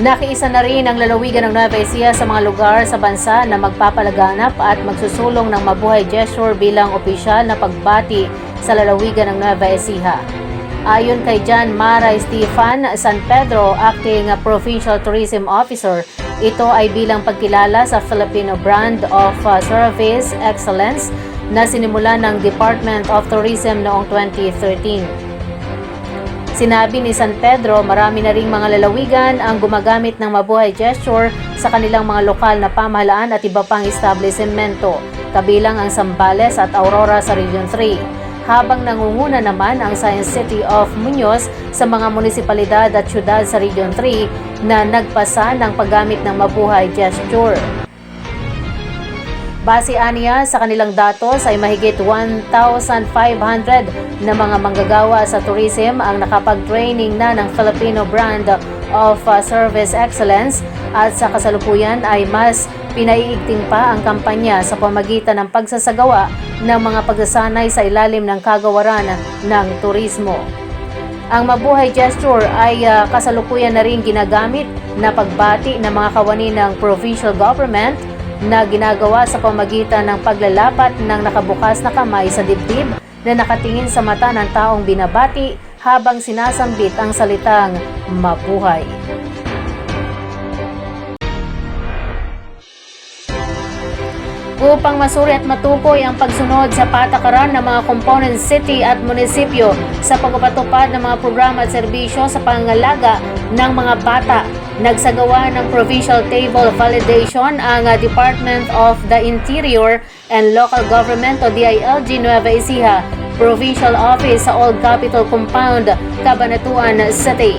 Nakiisa na rin ang lalawigan ng Nueva Ecija sa mga lugar sa bansa na magpapalaganap at magsusulong ng mabuhay gesture bilang opisyal na pagbati sa lalawigan ng Nueva Ecija. Ayon kay John Mara Stefan San Pedro, Acting Provincial Tourism Officer, ito ay bilang pagkilala sa Filipino Brand of uh, Service Excellence na sinimulan ng Department of Tourism noong 2013. Sinabi ni San Pedro, marami na ring mga lalawigan ang gumagamit ng mabuhay gesture sa kanilang mga lokal na pamahalaan at iba pang establishmento, kabilang ang Zambales at Aurora sa Region 3 habang nangunguna naman ang Science City of Muñoz sa mga munisipalidad at syudad sa Region 3 na nagpasa ng paggamit ng mabuhay gesture. Base aniya sa kanilang datos ay mahigit 1,500 na mga manggagawa sa tourism ang nakapag-training na ng Filipino Brand of uh, Service Excellence at sa kasalukuyan ay mas pinaiigting pa ang kampanya sa pamagitan ng pagsasagawa ng mga pagsasanay sa ilalim ng kagawaran ng turismo. Ang mabuhay gesture ay uh, kasalukuyan na rin ginagamit na pagbati ng mga kawani ng provincial government na ginagawa sa pamagitan ng paglalapat ng nakabukas na kamay sa dibdib na nakatingin sa mata ng taong binabati habang sinasambit ang salitang mabuhay. upang masuri at matukoy ang pagsunod sa patakaran ng mga component city at munisipyo sa pagpapatupad ng mga programa at serbisyo sa pangangalaga ng mga bata. Nagsagawa ng Provincial Table Validation ang uh, Department of the Interior and Local Government o DILG Nueva Ecija Provincial Office sa Old Capitol Compound, Cabanatuan City.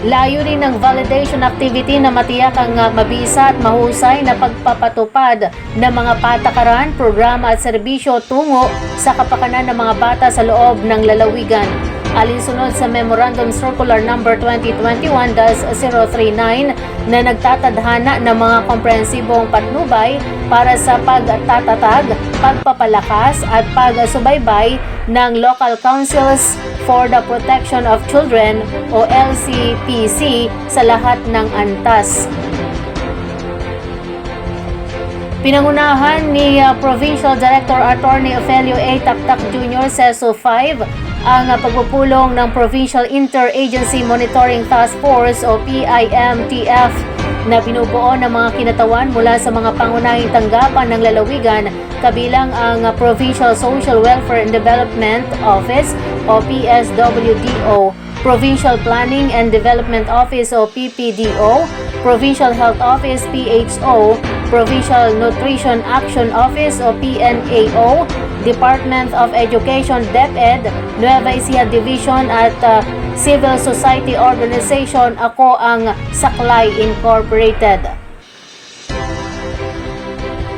Layo rin ng validation activity na matiyak ang uh, mabisa at mahusay na pagpapatupad ng mga patakaran, programa at serbisyo tungo sa kapakanan ng mga bata sa loob ng lalawigan. Alinsunod sa Memorandum Circular Number 2021-039 na nagtatadhana ng mga komprehensibong patnubay para sa pagtatatag, pagpapalakas at pagsubaybay ng Local Councils for the Protection of Children o LCPC sa lahat ng antas. Pinangunahan ni uh, Provincial Director Attorney Ofelio A. Taktak Jr. SESO 5 ang pagpupulong ng Provincial Interagency Monitoring Task Force o PIMTF na binubuo ng mga kinatawan mula sa mga pangunahing tanggapan ng lalawigan kabilang ang Provincial Social Welfare and Development Office o PSWDO, Provincial Planning and Development Office o PPDO, Provincial Health Office PHO, Provincial Nutrition Action Office o PNAO, Department of Education DepEd, Nueva Ecija Division at uh, Civil Society Organization Ako ang Saklay Incorporated.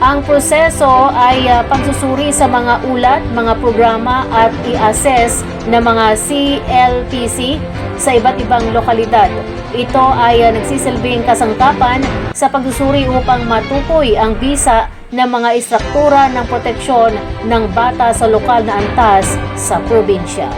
Ang proseso ay uh, pagsusuri sa mga ulat, mga programa at i-assess ng mga CLPC sa iba't ibang lokalidad. Ito ay uh, nagsisilbing kasangkapan sa pagsusuri upang matukoy ang bisa ng mga istruktura ng proteksyon ng bata sa lokal na antas sa probinsya.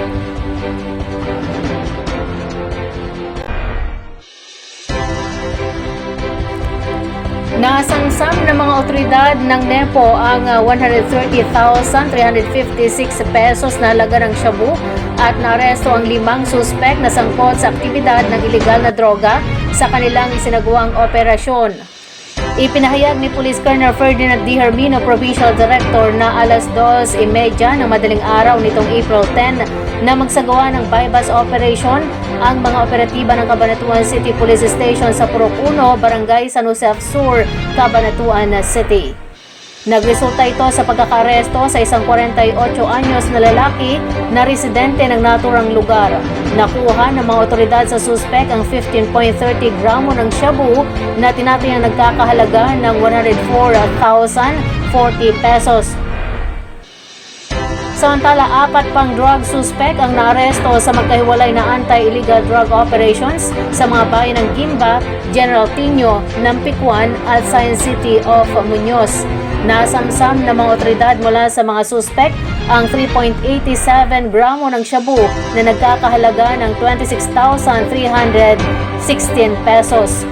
Nasangsam ng mga otoridad ng NEPO ang uh, 130,356 pesos na halaga ng shabu at naaresto ang limang suspek na sangkot sa aktibidad ng ilegal na droga sa kanilang isinagawang operasyon. Ipinahayag ni Police Colonel Ferdinand D. Hermino, Provincial Director na alas 2.30 ng madaling araw nitong April 10 na magsagawa ng bypass operation ang mga operatiba ng Cabanatuan City Police Station sa Purok 1, Barangay San Jose Sur, Cabanatuan City. Nagresulta ito sa pagkakaresto sa isang 48 anyos na lalaki na residente ng naturang lugar. Nakuha ng mga otoridad sa suspek ang 15.30 gramo ng shabu na tinatayang nagkakahalaga ng 104,040 pesos. Samantala, apat pang drug suspect ang naaresto sa magkahiwalay na anti-illegal drug operations sa mga bayan ng Gimba, General Tino, Nampikwan at Science City of Muñoz. Nasamsam ng mga otoridad mula sa mga suspect ang 3.87 gramo ng shabu na nagkakahalaga ng 26,316 pesos.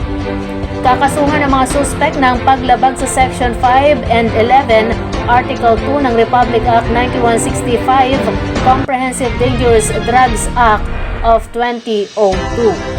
Kakasuhan ng mga suspect ng paglabag sa Section 5 and 11, Article 2 ng Republic Act 9165, Comprehensive Dangerous Drugs Act of 2002.